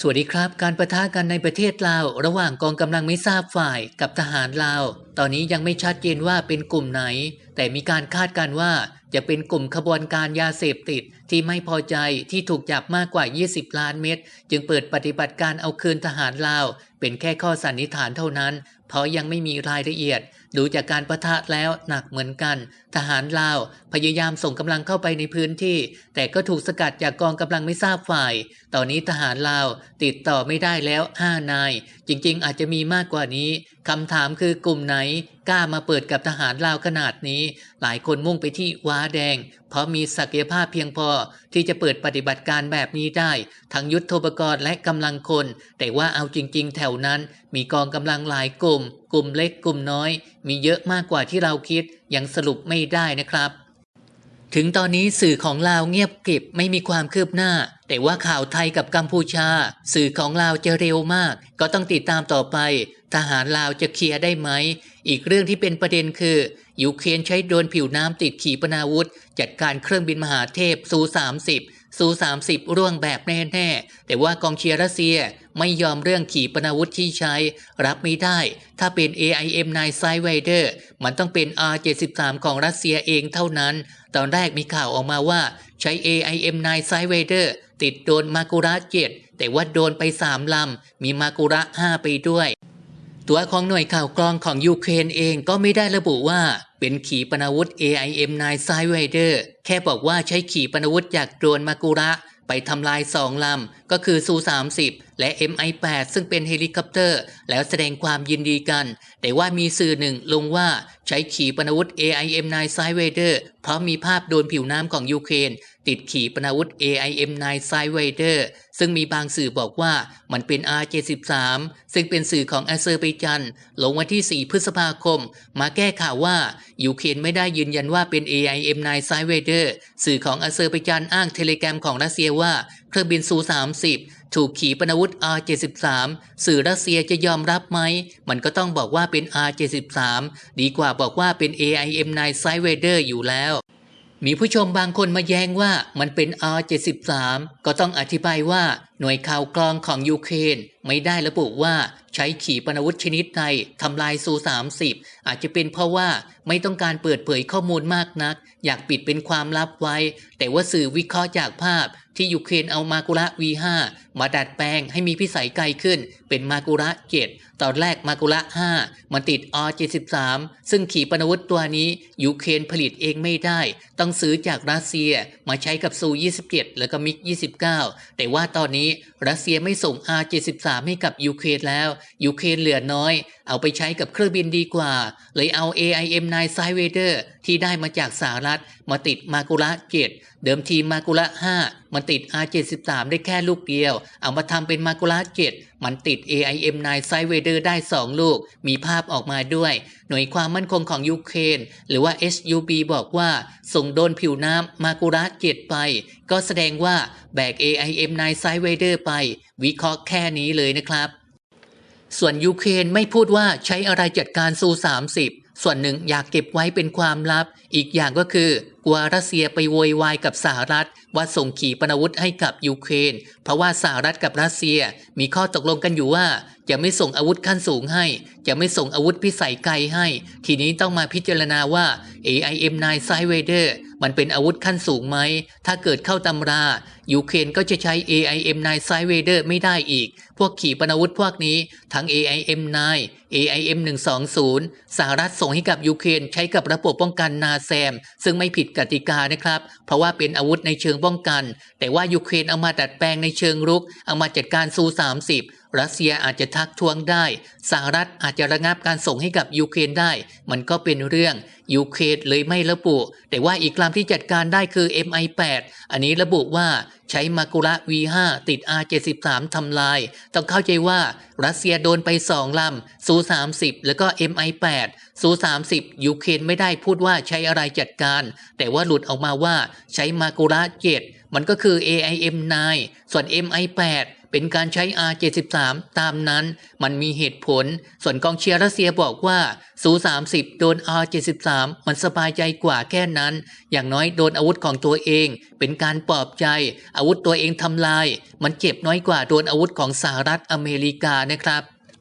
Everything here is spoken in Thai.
สวัสดีครับ การประทะกันในประเทศลาว ระหว่างกองกำลังไม่ทราบฝ่ายกับทหารลาว ตอนนี้ยังไม่ชัดเจนว่าเป็นกลุ่มไหน แต่มีการคาดการว่าจะเป็นกลุ่มขบวนการยาเสพติดที่ไม่พอใจที่ถูกจับมากกว่า 20 ล้านเม็ดจึงเปิดปฏิบัติการเอาคืนทหารลาว เป็นแค่ข้อสันนิษฐานเท่านั้น เพราะยังไม่มีรายละเอียด ดูจากการประทะแล้วหนักเหมือนกัน ทหารลาว พยายามส่งกำลังเข้าไปในพื้นที่ แต่ก็ถูกสกัดจากกองกำลังไม่ทราบฝ่าย ตอนนี้ทหารลาวติดต่อไม่ได้แล้ว5นาย จริงๆ อาจจะมีมากกว่านี้คำถามคือกลุ่มไหน กล้ามาเปิดกับทหารลาวขนาดนี้ หลายคนมุ่งไปที่ว้าแดง เพราะมีศักยภาพเพียงพอที่จะเปิดปฏิบัติการแบบนี้ได้ ทั้งยุทธปกรณ์และกำลังคน แต่ว่าเอาจริง ๆ แถวนั้น มีกองกำลังหลายกลุ่ม กลุ่มเล็กกลุ่มน้อยมีเยอะมากกว่าที่เราคิดยังสรุปไม่ได้นะครับ ถึงตอนนี้สื่อของลาวเงียบกริบไม่มีความคืบหน้า แต่ว่าข่าวไทยกับกัมพูชา สื่อของลาวจะเร็วมาก ก็ต้องติดตามต่อไป ทหารลาวจะเคลียร์ได้ไหม อีกเรื่องที่เป็นประเด็นคือยูเครนใช้โดรนผิวน้ำติดขีปนาวุธ จัดการเครื่องบินมหาเทพซู 30 ซู30 ร่วงแบบแน่ๆ แต่ว่ากองเชียร์รัสเซียไม่ยอมเรื่องขีปนาวุธที่ใช้ รับไม่ได้ ถ้าเป็น AIM-9 Sidewinder มันต้องเป็น R73 ของรัสเซียเองเท่านั้น ตอนแรกมีข่าวออกมาว่าใช้ AIM-9 Sidewinder ติดโดนมากุระ 7 แต่ว่าโดนไป 3 ลำ มีมากุระ 5 ไปด้วย ตัวของหน่วยข่าวกรองของยูเครนเองก็ไม่ได้ระบุว่าเป็นขีปนาวุธ AIM-9 Sidewinder แค่บอกว่าใช้ขีปนาวุธจากโดรนมากุระ ไปทำลายสองลำ ก็คือซู30และ MI8 ซึ่งเป็นเฮลิคอปเตอร์ แล้วแสดงความยินดีกัน แต่ว่ามีสื่อหนึ่งลงว่าใช้ขีปนาวุธ AIM-9 Sidewinder เพราะมีภาพโดนผิวน้ำของยูเครน ติดขีปนาวุธ AIM-9 Sidewinder ซึ่งมีบางสื่อบอกว่ามันเป็น R73 ซึ่งเป็นสื่อของอาเซอร์ไบจันลงวันที่ 4 พฤษภาคม มาแก้ข่าวว่ายูเครนไม่ได้ยืนยันว่าเป็น AIM-9 Sidewinder สื่อของอาเซอร์ไบจันอ้างเทเลแกรมของรัสเซียว่าเครื่องบินซู 30 ถูกขีปนาวุธ R73 สื่อรัสเซียจะยอมรับไหม มันก็ต้องบอกว่าเป็น R73 ดีกว่าบอกว่าเป็น AIM-9 Sidewinder อยู่แล้ว มีผู้ชมบางคนมาแย้งว่ามันเป็น R73 ก็ต้องอธิบายว่าหน่วยข่าวกรองของยูเครนไม่ได้ระบุว่าใช้ขีปนาวุธชนิดใดทำลายซู 30 อาจจะเป็นเพราะว่าไม่ต้องการเปิดเผยข้อมูลมากนัก อยากปิดเป็นความลับไว้ แต่ว่าสื่อวิเคราะห์จากภาพ ที่ยูเครนเอามากุระ V5 มาดัดแปลงให้มีพิสัยไกลขึ้น เป็นมากุระ7ตอนแรกมากุระ 5 มันติด R73 ซึ่งขีปนาวุธตัวนี้ยูเครนผลิตเองไม่ได้ ต้องซื้อจากรัสเซียมาใช้กับซู 27 แล้วก็มิก 29 แต่ว่าตอนนี้รัสเซียไม่ส่ง R73 ให้กับยูเครนแล้วยูเครนเหลือน้อยเอาไปใช้กับเครื่องบินดีกว่า เลยเอา AIM-9 Sidewinder ที่ได้มาจากสหรัฐ มาติดมากุระ7เดิมทีมากุระ5มันติด R73 ได้แค่ลูกเดียว เอามาทำเป็นมากุระ7มันติด AIM-9 Sidewinder ได้ 2 ลูก มีภาพออกมาด้วย หน่วยความมั่นคงของยูเครนหรือว่า SUB บอกว่า ส่งโดนผิวน้ำมากุระ7ไป ก็แสดงว่าแบก AIM-9 Sidewinder ไป วิเคราะห์แค่นี้เลยนะครับ ส่วนยูเครนไม่พูดว่าใช้อะไรจัดการซู 30 ส่วนหนึ่งอยากเก็บไว้เป็นความลับ อีกอย่างก็คือกลัวรัสเซียไปโวยวายกับสหรัฐ ว่าส่งขีปนาวุธให้กับยูเครน เพราะว่าสหรัฐกับรัสเซียมีข้อตกลงกันอยู่ว่า จะไม่ส่งอาวุธขั้นสูงให้ จะไม่ส่งอาวุธพิสัยไกลให้ ทีนี้ต้องมาพิจารณาว่า AIM-9 Sidewinder มันเป็นอาวุธขั้นสูงไหม ถ้าเกิดเข้าตำรายูเครนก็จะใช้ AIM-9 Sidewinder ไม่ได้อีก พวกขีปนาวุธพวกนี้ทั้ง AIM-9 AIM-120 สหรัฐส่งให้กับยูเครนใช้กับระบบป้องกันนาแซม ซึ่งไม่ผิดกติกานะครับ เพราะว่าเป็นอาวุธในเชิงป้องกัน แต่ว่ายูเครนเอามาดัดแปลงในเชิงรุก เอามาจัดการซู 30 รัสเซียอาจจะทักท้วงได้ สหรัฐอาจจะระงับการส่งให้กับยูเครนได้ มันก็เป็นเรื่องยูเครนเลยไม่ระบุ แต่ว่าอีกลำที่จัดการได้คือ MI8 อันนี้ระบุว่าใช้มากุระ V5 ติด R73 ทำลาย ต้องเข้าใจว่ารัสเซียโดนไป 2 ลำซู30 แล้วก็ MI8 ซู30ยูเครนไม่ได้พูดว่าใช้อะไรจัดการ แต่ว่าหลุดออกมาว่าใช้มากุระ 7 มันก็คือ AIM-9 ส่วน MI8 เป็นการใช้ R73 ตามนั้น มันมีเหตุผล ส่วนกองเชียร์รัสเซียบอกว่าซู30 โดน R73 มันสบายใจกว่าแค่นั้น อย่างน้อยโดนอาวุธของตัวเอง เป็นการปลอบใจ อาวุธตัวเองทำลาย มันเจ็บน้อยกว่าโดนอาวุธของสหรัฐอเมริกานะครับ